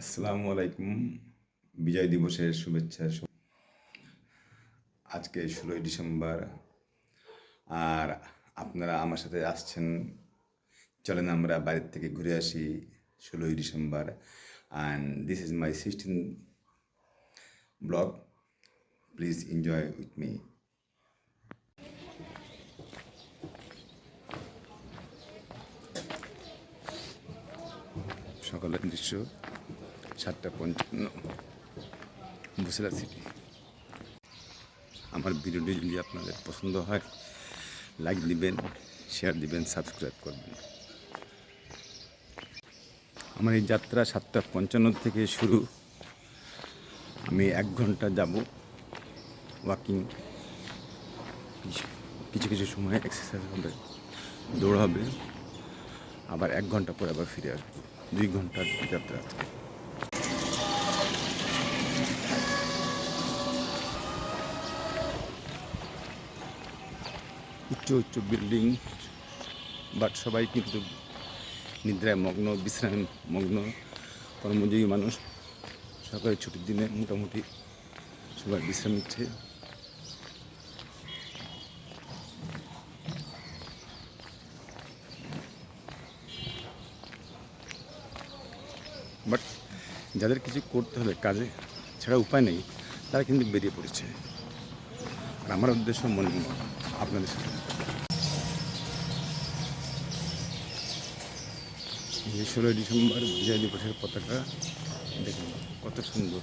আসসালামু আলাইকুম। বিজয় দিবসের শুভেচ্ছা আজকে ষোলোই ডিসেম্বর। আর আপনারা আমার সাথে আসছেন। চলেন আমরা বাইরের থেকে ঘুরে আসি ষোলোই December. And this is my sixteen blog please enjoy with me সকালের দৃশ্য। সাতটা পঞ্চান্ন বসিলা সিটি আমার ভিডিওটি যদি আপনাদের পছন্দ হয় লাইক দিবেন শেয়ার দিবেন সাবস্ক্রাইব করবেন। আমার এই যাত্রা সাতটা পঞ্চান্ন থেকে শুরু। আমি এক ঘণ্টা যাব ওয়াকিং কিছু কিছু সময় এক্সারসাইজ হবে, দৌড় হবে। আবার এক ঘণ্টা পরে আবার ফিরে আসব। দুই ঘণ্টার যাত্রা আজকে। উচ্চ উচ্চ বিল্ডিং বাট সবাই কিন্তু নিদ্রায় মগ্ন, বিশ্রাম মগ্ন, কর্মজীবী মানুষ। সকালে ছুটির দিনে মোটামুটি সবাই বিশ্রাম নিচ্ছে। বাট যাদের কিছু করতে হবে কাজে ছাড়া উপায় নেই, তারা কিন্তু বেরিয়ে পড়েছে। আর আমার উদ্দেশ্য মনে আপনাদের সাথে এই যে ষোলোই ডিসেম্বর বিজয় দিবসের পতাকা দেখুন, কত সুন্দর।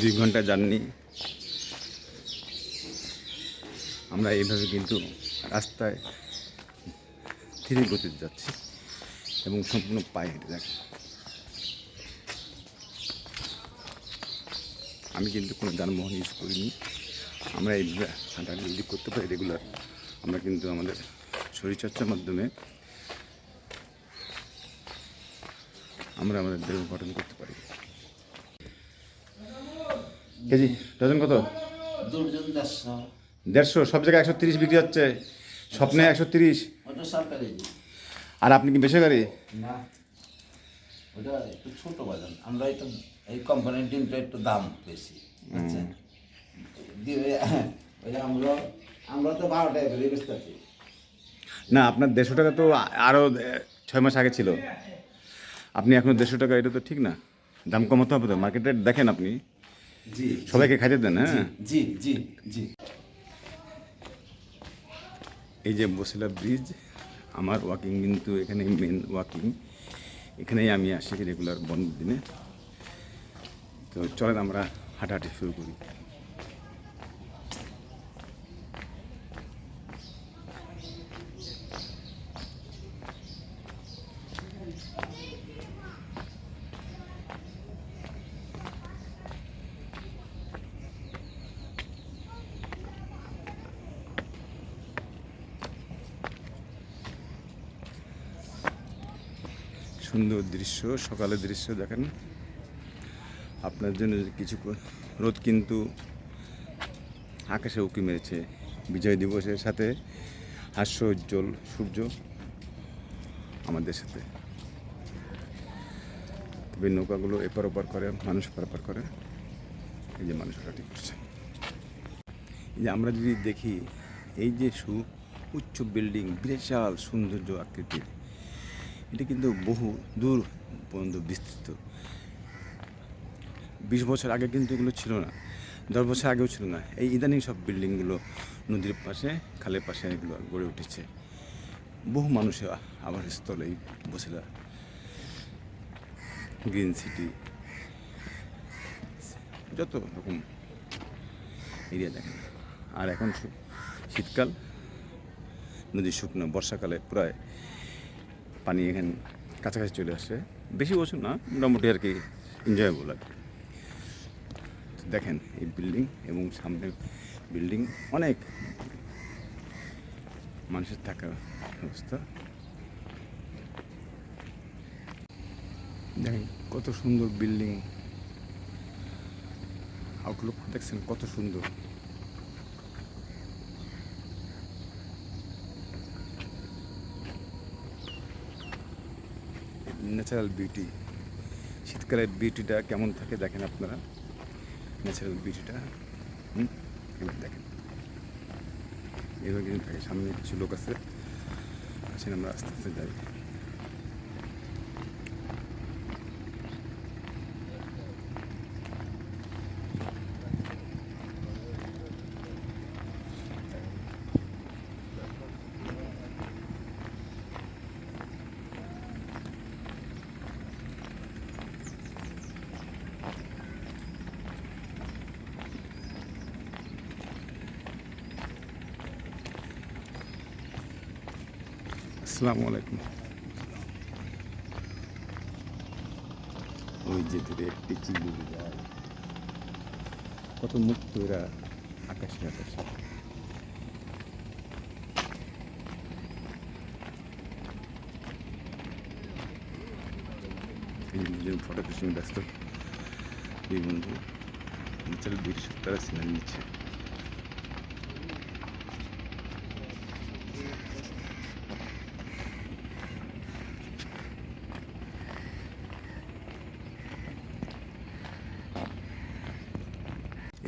দুই ঘণ্টা জার্নি। আমরা এইভাবে কিন্তু রাস্তায় ধীরে গতিতে যাচ্ছি এবং সম্পূর্ণ পায়ে হেঁটে যাচ্ছি আমি কিন্তু কোনো যানবাহন ইউজ করিনি। আমরা এই হাঁটাহাঁটি যদি করতে পারি রেগুলার আমরা কিন্তু আমাদের শরীরচর্চার মাধ্যমে আমরা আমাদের দেহ গঠন করতে পারি। কেজি ডজন কত? দেড়শো। সব জায়গায় একশো তিরিশ বিক্রি হচ্ছে স্বপ্নে একশো তিরিশ। আর আপনি কি বেসরকারি? না ওটা একটু ছোট বাজার। আমরা একটু এই কোম্পানির ডিমটা একটু দাম বেশি বুঝছেন? ওই যে আমরা আমরা তো বারো টাকা করে বেচতে আছি। না আপনার দেড়শো টাকা তো আরও ছয় মাস আগে ছিল। আপনি এখন দেড়শো টাকা এটা তো ঠিক না। দাম কমাতে হবে তো মার্কেটে দেখেন আপনি। জি সবাইকে খাইতে দেন হ্যাঁ? জি জি জি। এই যে বসিলা ব্রিজ আমার ওয়াকিং কিন্তু এখানে মেন ওয়াকিং এখানেই আমি আসি রেগুলার বন্ধ দিনে। তো চলেন আমরা হাঁটাহাঁটি শুরু করি। সুন্দর দৃশ্য, সকালের দৃশ্য দেখেন। আপনার জন্য কিছু রোদ কিন্তু আকাশে উঁকি মেরেছে। বিজয় দিবসের সাথে হাস্য উজ্জ্বল সূর্য আমাদের সাথে। তবে নৌকাগুলো এপার ওপার করে, মানুষ পারাপার করে। এই যে মানুষ হাঁটাহাঁটি করছে। এই যে আমরা যদি দেখি, এই যে সু উচ্চ বিল্ডিং, বিশাল সৌন্দর্য আকৃতির। এটা কিন্তু বহু দূর পর্যন্ত বিস্তৃত। বিশ বছর আগে কিন্তু এগুলো ছিল না, দশ বছর আগেও ছিল না। এই ইদানিং সব বিল্ডিংগুলো নদীর পাশে, খালের পাশে এগুলো গড়ে উঠেছে। বহু মানুষের আবাসস্থল এই বসিলা গ্রিন সিটি, যত রকম এরিয়া দেখেন। আর এখন শীতকাল নদী শুকনো, বর্ষাকালে প্রায় পানি এখানে কাছাকাছি চলে আসে। বেশি বছর না, মোটামুটি আর কি এনজয়েবল আর দেখেন এই বিল্ডিং এবং সামনে বিল্ডিং অনেক মানুষের থাকার ব্যবস্থা দেখেন কত সুন্দর বিল্ডিং আউটলুক দেখছেন কত সুন্দর। ন্যাচারাল বিউটি শীতকালের বিউটিটা কেমন থাকে দেখেন আপনারা? ন্যাচারাল বিউটিটা হুম? এবার দেখেন। এভাবে কিন্তু থাকে, সামনে কিছু লোক আছে। আসেন আমরা আস্তে আস্তে যাই। আসসালামু আলাইকুম। ওই যে দূরে একটি চিল্লি যায় কত মুক্ত এরা আকাশে আকাশে। এই দুজন ফটো পিছনে ব্যস্ত। এই বন্ধু ন্যাচারাল বিউটি তারা সিনেমা নিচ্ছে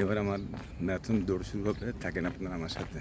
এবার আমার ম্যারাথন দৌড় হবে থাকেন আপনারা আমার সাথে।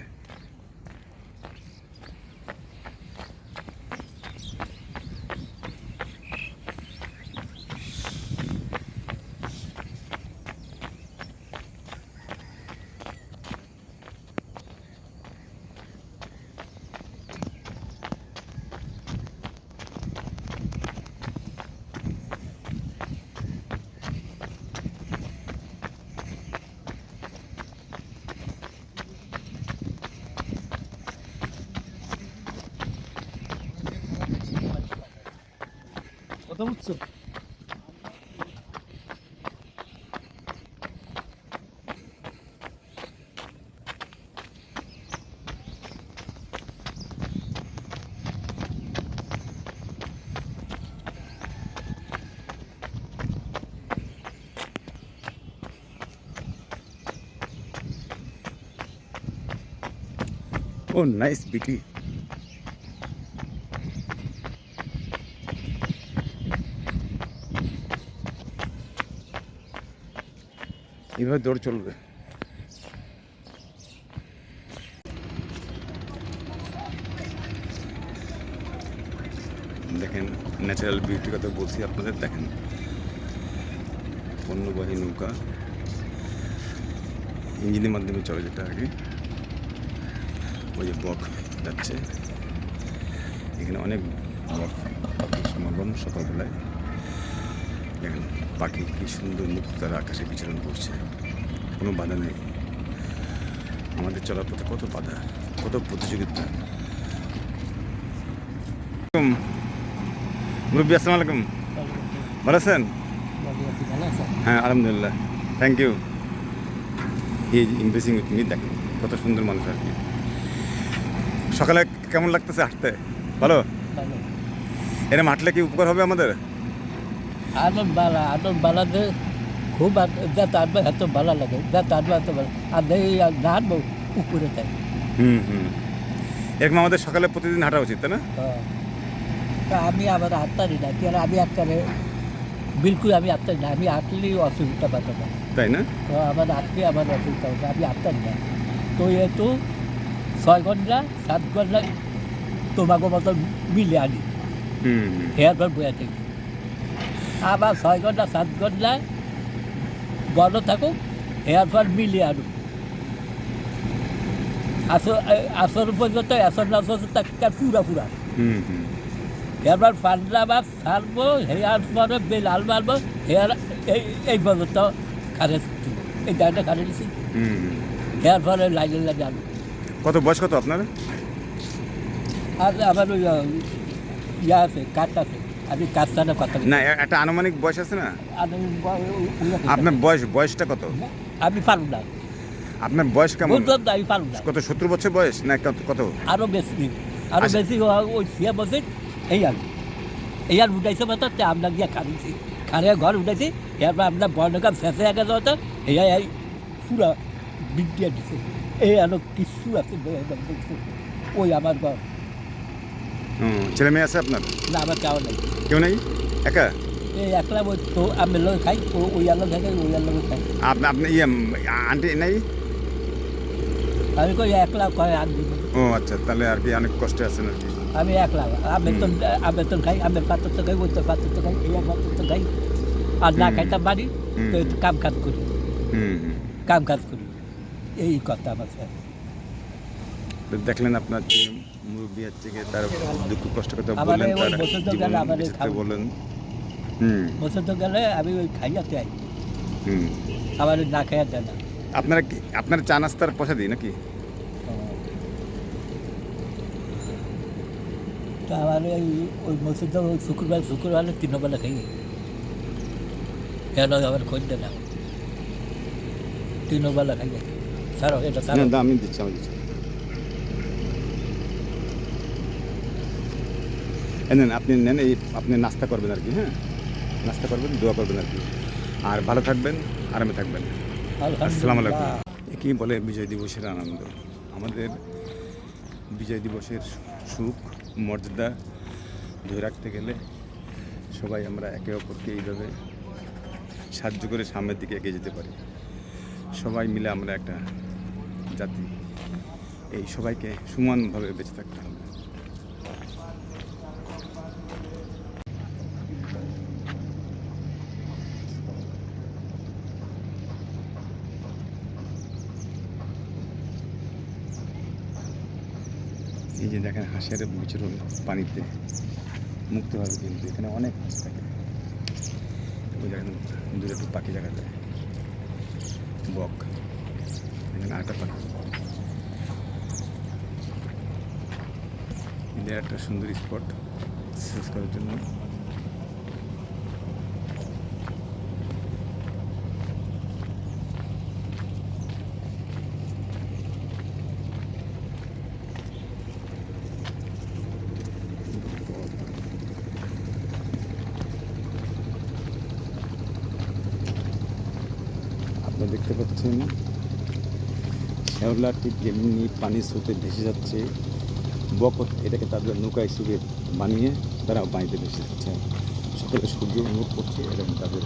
কথা বুঝছ ও নাইস বিটি এভাবে দৌড় চলবে। দেখেন ন্যাচারাল বিউটির কথা বলছি আপনাদের, দেখেন। পণ্যবাহী নৌকা। ইঞ্জিনের মাধ্যমে চলে যেটা আগে। ওই যে বক যাচ্ছে। এখানে অনেক বক সমাগম সকালবেলায়। দেখেন পাখি কি সুন্দর মুক্ত তারা আকাশে বিচরণ করছে। কোনো বাধা নেই। আমাদের চলার পথে কত বাধা কত প্রতিযোগিতা। মুরব্বী আসসালাম আলাইকুম। ভালো আছেন? হ্যাঁ আলহামদুলিল্লাহ। Thank you impressing with me দেখেন কত সুন্দর মানুষ আর কি। সকালে কেমন লাগতেছে হাঁটতে? ভালো? এরকম হাঁটলে কি উপকার হবে আমাদের? আনন্দ বালা আনন্দ বালাতে খুব যাতে আনবে এত ভালো লাগে যাতে আনবে এত ভালো আর এই নানবো উপরে তাই হুম হুম। এরকম আমাদের সকালে প্রতিদিন হাঁটা উচিত তাই না? তা আমি আবার হাঁটতারি না কেন আমি হাঁটতারে বিলকুল আমি হাঁটতারি না আমি হাঁটলেই অসুবিধা পাতাম না। তাই না? তো আমার হাঁটলে আমার অসুবিধা হতো আমি হাঁটতারি না। তো এতো ছয় ঘণ্টা সাত ঘণ্টা তোমাকে মতো মিলে আনি। হুম হেয়ারবার বয়ে থাকি। আবার ছয় ঘণ্টা সাত ঘণ্টা বন্ধ থাকুক হেয়ারফল মিলিয়ে আনুক। আসর আসর পর্যন্ত আসর না তাকে পুরা পুরা। এবার পান্ডা বা ছাড়বো হেয়ার পরে বেলাল মারবো হেয়ার এই এই পর্যন্ত খারে এই জায়গাটা খারে হুম। হেয়ার পরে লাইনে লাগে আনব কত বয়স কত আপনার? আর আমার ইয়া আছে কাঠ আছে। কাঠটা কথা বলি। না একটা আনুমানিক বয়স আছে না? আপনার বয়স বয়সটা কত? আমি পারব না। আপনার বয়স কেমন? আমি পারব না। কত সত্তর বছর বয়স না কত কত? আরও বেশি আরও আচ্ছা। বেশি ওই ছিয়া বসে এই আর। এই আর উঠাইছে মতো আমরা গিয়া খাইছি। খারে ঘর উঠাইছি এরপর আমরা বর্ণকাম শেষে আগে যাওয়া এই এই পুরা বিদ্যা দিছে। এই আলো কিছু আছে। ওই আমার ঘর। ছেলে মেয়ে আছে আপনার? না আমার কেউ নেই। কেউ নেই? একা? এই একলা ওই তো আমি লোক খাই ও ওই আলো খাই ওই আলো খাই। আপনি আপনি ইয়ে আন্টি নাই? আমি কই একলা কয় আন দিব? ও আচ্ছা তাহলে আর কি অনেক কষ্টে আছেন আর কি। আমি একলা আমি তো আমি তো খাই আমি পাত্র তো খাই ওই তো পাত্র তো খাই এই পাত্র তো খাই। আর না হুম। খাইতাম বাড়ি তো হুম। একটু কাম কাজ করি। হুম হুম। কাম কাজ করি। এই কথা আমার স্যার। তো দেখলেন আপনার যে মুরব্বী হচ্ছে গিয়ে তার দুঃখ কষ্ট কথা বললেন তার জীবন হুম। বছর তো গেলে আমি ওই আই হুম। আবার না খাইয়া দেয় না। আপনারা কি আপনার চা নাস্তার পয়সা দিই নাকি তো আমার ওই ওই মসজিদ শুক্রবার শুক্রবার তিন বেলা খাই এলো আবার খোঁজ দেয় না তিন বেলা খাই স্যার এটা স্যার আমি দিচ্ছি আমি দিচ্ছি। নেন আপনি নেন এই আপনি নাস্তা করবেন আর কি হ্যাঁ? নাস্তা করবেন দোয়া করবেন আর কি। আর ভালো থাকবেন আরামে থাকবেন। আসসালামু আলাইকুম। কি বলে বিজয় দিবসের আনন্দ। আমাদের বিজয় দিবসের সুখ মর্যাদা ধরে রাখতে গেলে সবাই আমরা একে অপরকে এইভাবে সাহায্য করে সামনের দিকে এগিয়ে যেতে পারি। সবাই মিলে আমরা একটা জাতি। এই সবাইকে সমানভাবে বেঁচে থাকতে হবে এই যে দেখেন হাঁসের বিচরণ পানিতে মুক্ত হবে কিন্তু এখানে অনেক হাঁস থাকে। ওই জায়গায় দূরে একটু পাখি দেখা যায়। বক। এখানে আরেকটা পাখি। এটা একটা সুন্দর স্পট শেষ করার জন্য আপনারা দেখতে পাচ্ছেন শ্যাওলাটি যেমনি পানির স্রোতে ভেসে যাচ্ছে, বকত এটাকে তাদের নৌকা হিসেবে বানিয়ে তারা পানিতে ভেসে যাচ্ছে। সকালে সূর্য অনুভব করছে এরকম তাদের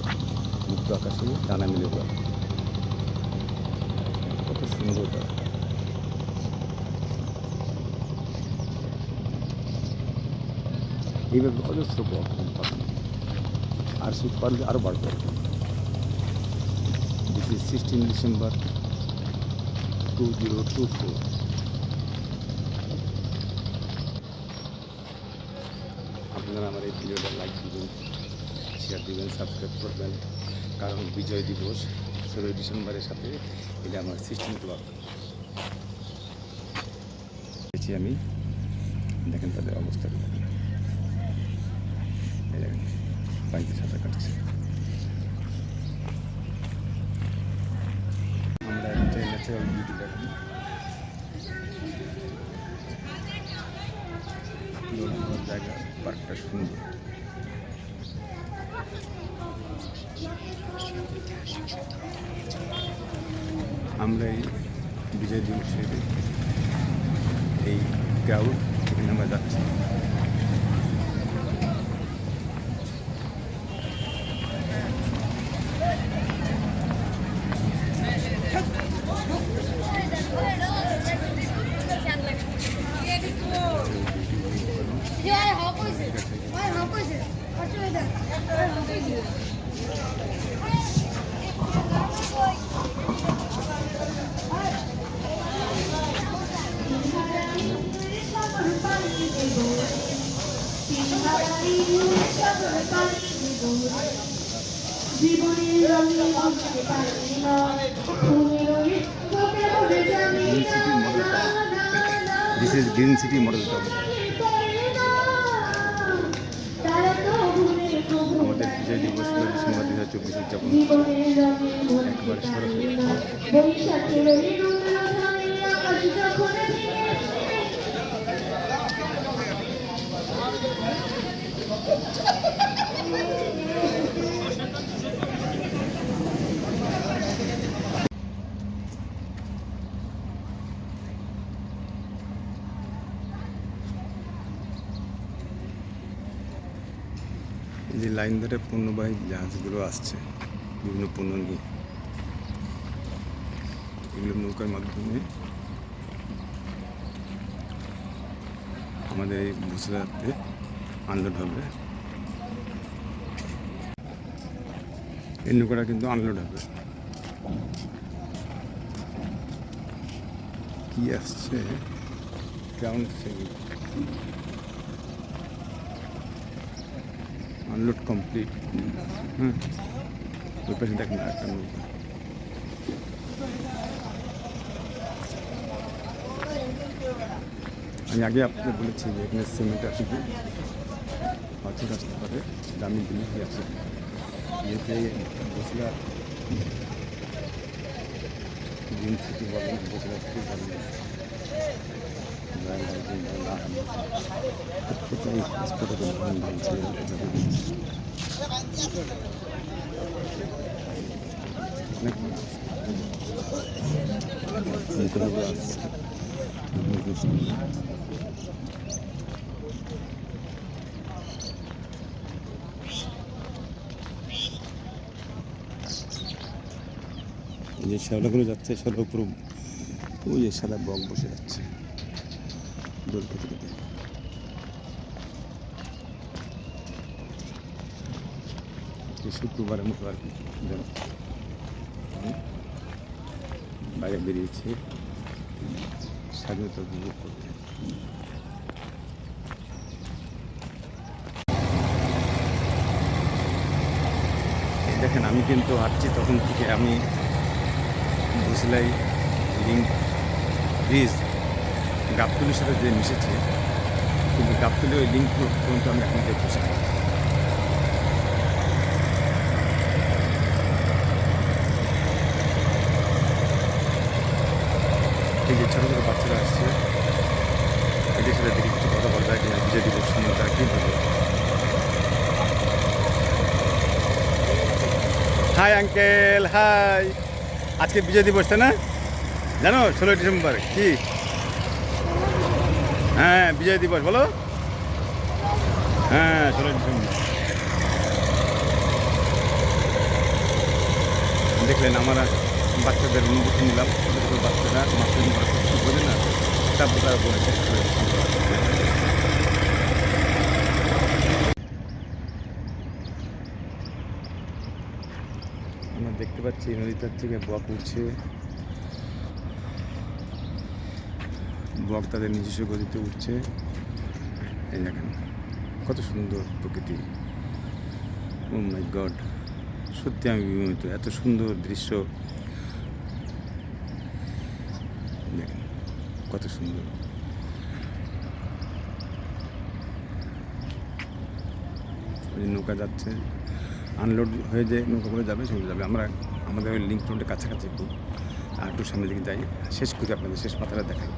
মুক্ত আকাশে ডানা মিলে দেওয়া। কত সুন্দর। এইভাবে অজস্র বক আর শীত পারলে আরও বাড়বে This is 16 December 2024. আপনারা আমার এই ভিডিওটা লাইক দিবেন শেয়ার দিবেন সাবস্ক্রাইব করবেন। কারণ বিজয় দিবস ষোলোই ডিসেম্বরের সাথে এটা আমার সিস্টেম ক্লাব আমি, দেখেন তাদের অবস্থা। দেখেন, পানিতে সাঁতার কাটছে আমরা একটা ন্যাচারাল বিউটি দেখি সুন্দর জায়গা পার্কটা সুন্দর। আমরা এই বিজয় দিবসের এই ক্রাউড এখানে আমরা যাচ্ছি আয় হক হয়েছে আয় হক হয়েছে অসুবিধা আয় হক হয়েছে জীবনের রঙে বুঝতে পারি না ফুলের রঙে তোকে বলে জানি না না না দিস ইজ গ্রিন সিটি যে লাইন ধরে পণ্যবাহী জাহাজগুলো আসছে বিভিন্ন পণ্য নিয়ে এগুলো নৌকার মাধ্যমে আমাদের এই বসিলাতে আনলোড হবে। এই নৌকাটা কিন্তু আনলোড হবে। কি আসছে? থেকে আনলোড কমপ্লিট। হুম। ওই পাশে দেখেন একটা নৌকা। আমি আগে আপনাকে বলেছি যে এখানে সিমেন্ট আছে। কি পাঁচশো আসতে পারে, দামি জিনিস আছে যেতে বসিলা সিটি বলেন বসিলা সিটি বলেন প্রত্যেকটাই স্পটে বলছে এই যে শ্যাওলাগুলো যাচ্ছে শ্যাওলা উপর ওই যে সাদা বক বসে যাচ্ছে। খেতে খেতে শুক্রবারের মতো আর কি বাইরে বেরিয়েছে। স্বাধীনতা উপভোগ করতে। দেখেন, আমি কিন্তু হাঁটছি, তখন থেকে আমি বুসলাই লিঙ্ক ব্রিজ গাবতলির সাথে যে মিশেছে, কিন্তু গাবতলি ওই লিঙ্ক পর্যন্ত আমি এখন দেখতে চাই। এই যে ছোটো ছোটো বাচ্চারা আসছে, এদের সাথে দেখি কিছু কথা বলা যায় কিনা, বিজয় দিবস নিয়ে তারা কী ভাবে হাই আঙ্কেল হাই আজকে বিজয় দিবস, তাই না? জানো ষোলোই ডিসেম্বর, কি? হ্যাঁ বিজয় দিবস, বলো। হ্যাঁ ষোলোই ডিসেম্বর। দেখলেন, আমার বাচ্চাদের অনুভূতি নিলাম। ছোটো ছোটো বাচ্চারা মাস্টার বোঝে না তারপর তারা বলেছে আমরা দেখতে পাচ্ছি নদীটার থেকে বক উঠছে। বক তাদের নিজস্ব গতিতে উঠছে। এই দেখেন, কত সুন্দর প্রকৃতি। ও মাই গড সত্যি আমি বিমোহিত, এত সুন্দর দৃশ্য। দেখেন, কত সুন্দর। নৌকা যাচ্ছে। আনলোড হয়ে যে নৌকাগুলো যাবে, সেগুলো যাবে। আমরা, আমাদের ওই লিঙ্ক রোডের কাছাকাছি একটু, আর একটু সামনের দিকে যাই। শেষ করি আপনাদের, শেষ পাতাটা দেখাই।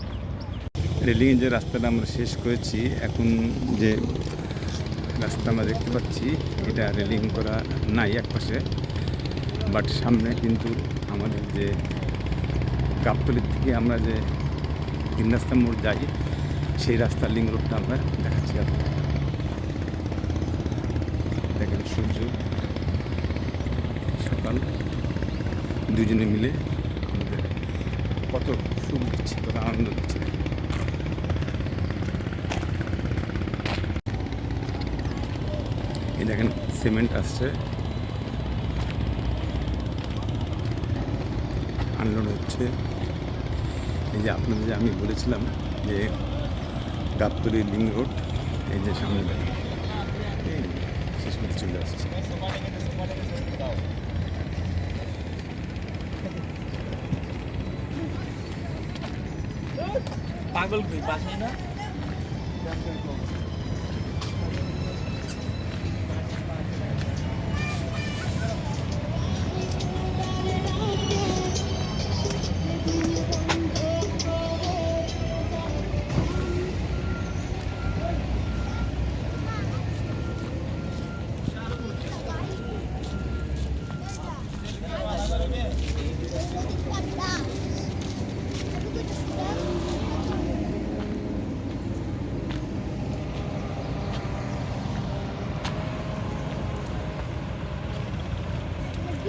রেলিংয়ের যে রাস্তাটা আমরা শেষ করেছি, এখন যে রাস্তা আমরা দেখতে পাচ্ছি, এটা রেলিং করা নাই এক পাশে বাট সামনে কিন্তু আমাদের যে গাবতলির থেকে আমরা যে তিন রাস্তা মোড় যাই, সেই রাস্তার লিঙ্ক রোডটা আমরা দেখাচ্ছি আপনাদের। দেখেন সূর্য। সকাল দুজনে মিলে কত সুখ দিচ্ছে, কত আনন্দ দিচ্ছে। এই দেখেন, সিমেন্ট আসছে। আনলোড হচ্ছে। এই যে আপনাদের যে আমি বলেছিলাম যে গাবতলি লিঙ্ক রোড, এই যে সামনে শেষ চলে আসছে। পাগল কই পাশে না?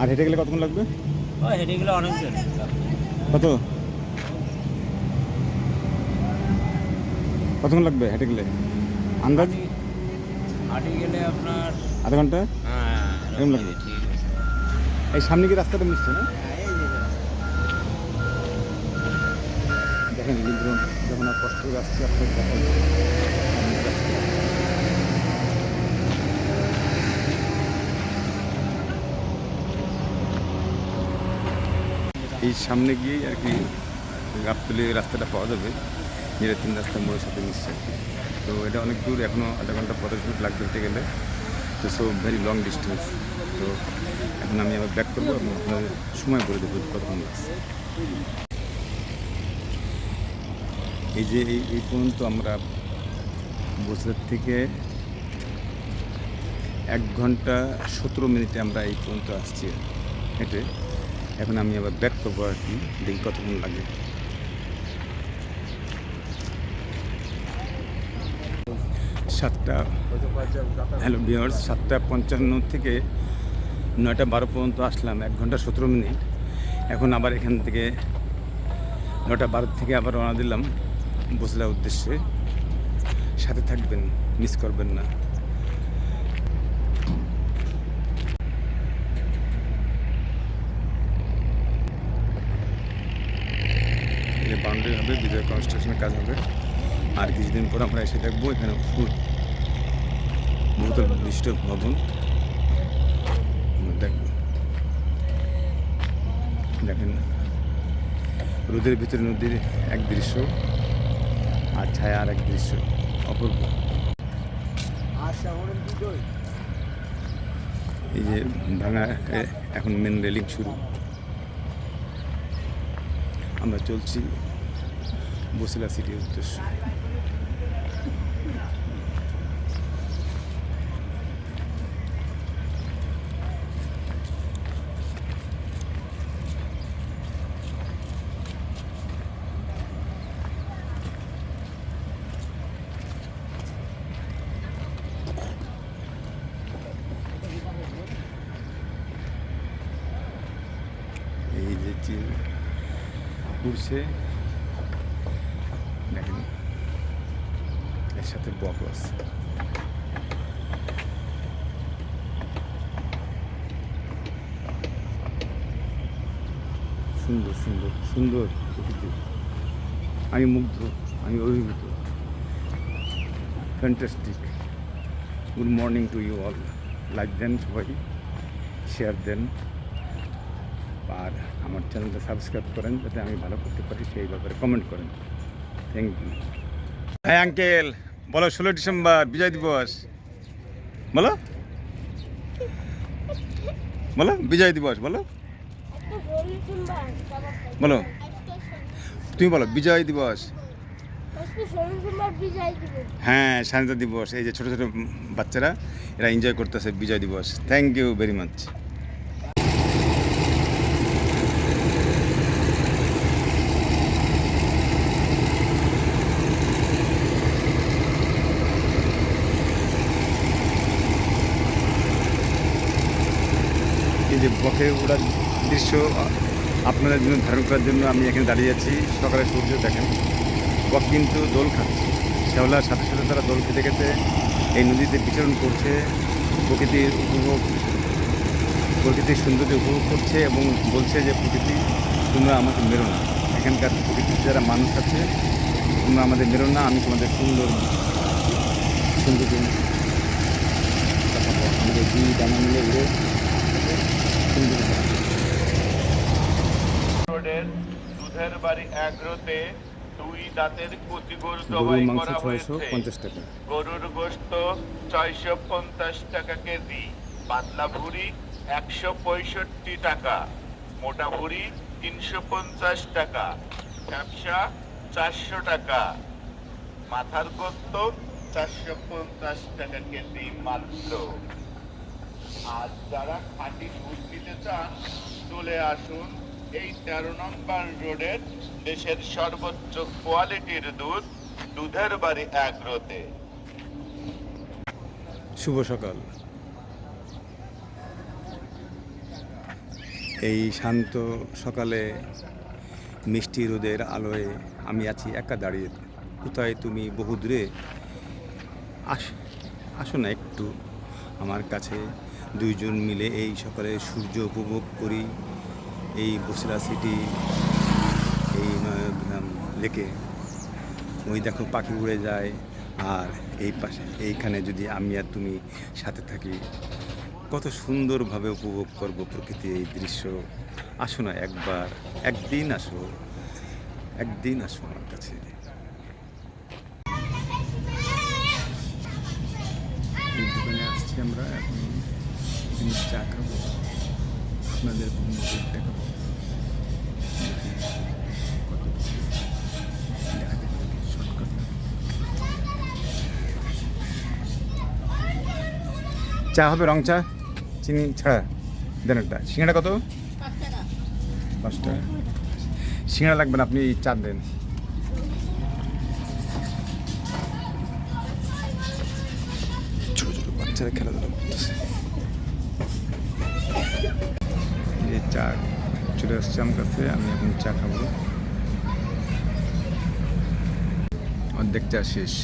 আর হেঁটে গেলে কতক্ষণ লাগবে? ও হেঁটে গেলে অনেক কত? কতক্ষণ লাগবে হেঁটে গেলে? আন্দাজ? হাঁটে গেলে আপনার আধা ঘণ্টা? হ্যাঁ এরকম লাগবে? এই সামনে কি রাস্তাটা মিশছে না? হ্যাঁ। দেখেন যখন আর কষ্ট করে আসছে আপনার এই সামনে গিয়েই আর কি গাবতলি রাস্তাটা পাওয়া যাবে। যেটা তিন রাস্তা মোড়ের সাথে মিশছে। তো এটা অনেক দূর এখনও আধা ঘণ্টা পঞ্চাশ মিনিট লাগবে হেঁটে গেলে। তো সো ভেরি লং ডিস্টেন্স তো এখন আমি আবার ব্যাক করব এবং আপনাদের সময় করে দেবো কতক্ষণ লাগছে। এই যে এই এই পর্যন্ত আমরা বসিরহাট থেকে এক ঘণ্টা সতেরো মিনিটে আমরা এই পর্যন্ত আসছি। হেঁটে এখন আমি আবার ব্যাক করব আর কি, দেখি কতক্ষণ লাগে। সাতটা হ্যালো বিয়ার্স সাতটা পঞ্চান্ন থেকে নয়টা বারো পর্যন্ত আসলাম, এক ঘণ্টা সতেরো মিনিট। এখন আবার এখান থেকে নটা বারো থেকে আবার রওনা দিলাম, বসলার উদ্দেশ্যে। সাথে থাকবেন মিস করবেন না এখানে বাউন্ডারি কনস্ট্রাকশনের কাজ হবে। আর কিছুদিন পর আমরা এসে দেখব এখানে ফুল, বহুতল বিশিষ্ট ভবন। দেখব। দেখেন, রোদের ভিতরে নদীর এক দৃশ্য আর ছায়া আর এক দৃশ্য, অপূর্ব। এই যে ভাঙা এখন মেন রেলিং শুরু। আমরা চলছি বসিলা সিটির উদ্দেশ্যে। এই যে চিল ঘুরছে দেখেন এর সাথে বক আছে সুন্দর সুন্দর প্রকৃতি আমি মুগ্ধ, আমি অভিভূত। Fantastic good morning to you all like দেন সবাই শেয়ার দেন। আর আমার চ্যানেলটা সাবস্ক্রাইব করেন, যাতে আমি ভালো করতে পারি, সেই ব্যাপারে কমেন্ট করেন। থ্যাংক ইউ হ্যাঁ আঙ্কেল বলো, ষোলো ডিসেম্বর, বিজয় দিবস। বলো? বলো, বিজয় দিবস, বলো। বলো। তুমি বলো, বিজয় দিবস। হ্যাঁ স্বাধীনতা দিবস, এই যে ছোটো ছোটো বাচ্চারা, এরা এনজয় করতেছে বিজয় দিবস। থ্যাংক ইউ ভেরি মাচ এই যে বকে ওড়ার দৃশ্য আপনাদের জন্য ধারণ করার জন্য আমি এখানে দাঁড়িয়ে আছি। সকালে সূর্য দেখেন বক কিন্তু দোল খাচ্ছে। শ্যাওলার সাথে সাথে তারা দোল খেতে খেতে এই নদীতে বিচরণ করছে, প্রকৃতির উপভোগ, প্রকৃতির সৌন্দর্য উপভোগ করছে এবং বলছে যে, প্রকৃতি, তোমরা আমাকে মেরো না। এখানকার প্রকৃতির যারা মানুষ আছে, তোমরা আমাদের মেরো না, আমি তোমাদের সুন্দর সৌন্দর্য দেখাবো আমাদের দুই ডানা মিলে উড়ে সুন্দর দেখাবো। রোডের দুধের বাড়ি এগ্রোতে দুই দাঁতের গরুর জবাই করা হয়েছে। টাকা। গরুর গোশত ছয়শো পঞ্চাশ টাকা কেজি পাতলা ভুড়ি একশো পঁয়ষট্টি টাকা মোটা ভুড়ি তিনশো পঞ্চাশ টাকা ব্যবসা চারশো টাকা মাথার গোস্ত চারশো পঞ্চাশ টাকা কেজি মাত্র। আর যারা খাঁটি দুধ নিতে চান চলে আসুন এই তেরো নম্বর রোডের দেশের সর্বোচ্চ কোয়ালিটির দুধ দুধের বাড়ি অ্যাগ্রোতে শুভ সকাল। এই শান্ত সকালে মিষ্টি রোদের আলোয় আমি আছি একা দাঁড়িয়ে। কোথায় তুমি বহু দূরে আস, আসো না একটু। আমার কাছে দুইজন মিলে এই সকালে সূর্য উপভোগ করি। এই বসিরা সিটি, এই লেকে। ওই দেখো পাখি উড়ে যায়, আর এই পাশে, এইখানে যদি আমি আর তুমি সাথে থাকি, কত সুন্দরভাবে উপভোগ করব প্রকৃতি এই দৃশ্য। আসো না একবার, একদিন আসো একদিন আসো আমার কাছে। দোকানে আসছি আমরা, এখন এখানে চা খাব আপনাদের দেখাবো। চা হবে, রং চা, চিনি ছাড়া দেন একটা সিঙ্গাড়া কত? পাঁচ টাকা। সিঙ্গাড়া লাগবে না, আপনি চা দেন। ছোট ছোট বাচ্চারা খেলাধুলা করতেছে। চা চলে আসছে আমার কাছে, আমি এখন চা খাব। অর্ধেক চা শেষ।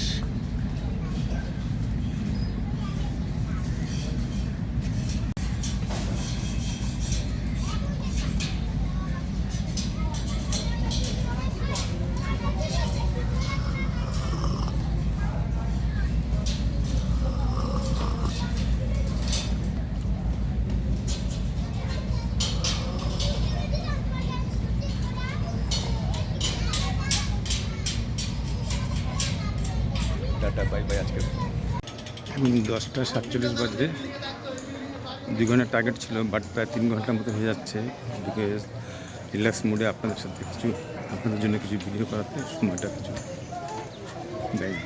দশটা সাতচল্লিশ বাজে দুই ঘণ্টার টার্গেট ছিল বাট প্রায় তিন ঘণ্টার মতো হয়ে যাচ্ছে। এদিকে রিল্যাক্স মুডে আপনাদের সাথে কিছু আপনাদের জন্য কিছু ভিডিও করাতে সময়টা কিছু ব্যয়